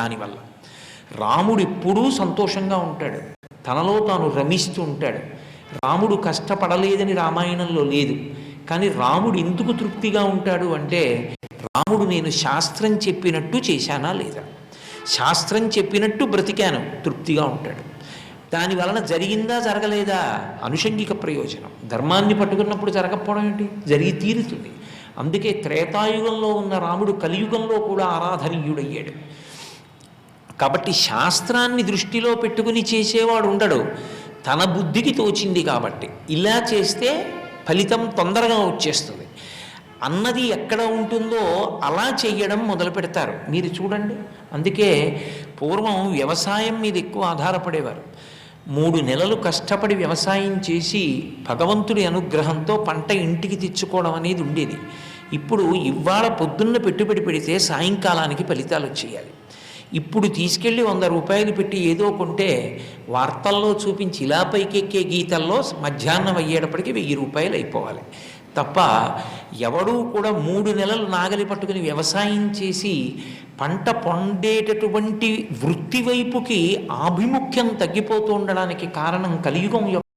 దానివల్ల. రాముడు ఎప్పుడూ సంతోషంగా ఉంటాడు. తనలో తాను రమిస్తూ ఉంటాడు. రాముడు కష్టపడలేదని రామాయణంలో లేదు. కానీ రాముడు ఎందుకు తృప్తిగా ఉంటాడు అంటే రాముడు నేను శాస్త్రం చెప్పినట్టు చేశానా లేదా? శాస్త్రం చెప్పినట్టు బ్రతికాను తృప్తిగా ఉంటాడు. దాని వలన జరిగిందా జరగలేదా? అనుషంగిక ప్రయోజనం. ధర్మాన్ని పట్టుకున్నప్పుడు జరగకపోవడం ఏంటి? జరిగి తీరుతుంది. అందుకే త్రేతాయుగంలో ఉన్న రాముడు కలియుగంలో కూడా ఆరాధనీయుడయ్యాడు. కాబట్టి శాస్త్రాన్ని దృష్టిలో పెట్టుకుని చేసేవాడు ఉండడు. తన బుద్ధికి తోచింది కాబట్టి. ఇలా చేస్తే ఫలితం తొందరగా వచ్చేస్తుంది. అన్నది ఎక్కడ ఉంటుందో అలా చెయ్యడం మొదలు పెడతారు. మీరు చూడండి. అందుకే పూర్వం వ్యవసాయం మీద ఎక్కువ ఆధారపడేవారు. మూడు నెలలు కష్టపడి వ్యవసాయం చేసి భగవంతుడి అనుగ్రహంతో పంట ఇంటికి తెచ్చుకోవడం అనేది ఉండేది. ఇప్పుడు ఇవాళ పొద్దున్న పెట్టుబడి పెడితే సాయంకాలానికి ఫలితాలు వచ్చేయాలి. ఇప్పుడు తీసుకెళ్ళి వంద రూపాయలు పెట్టి ఏదో కొంటే వార్తల్లో చూపించి ఇలా పైకెక్కే గీతల్లో మధ్యాహ్నం అయ్యేటప్పటికి వెయ్యి రూపాయలు అయిపోవాలి. తప్ప ఎవడూ కూడా మూడు నెలలు నాగలి పట్టుకుని వ్యవసాయం చేసి పంట పొందేటటువంటి వృత్తి వైపుకి ఆభిముఖ్యం తగ్గిపోతూ ఉండడానికి కారణం కలియుగం యొక్క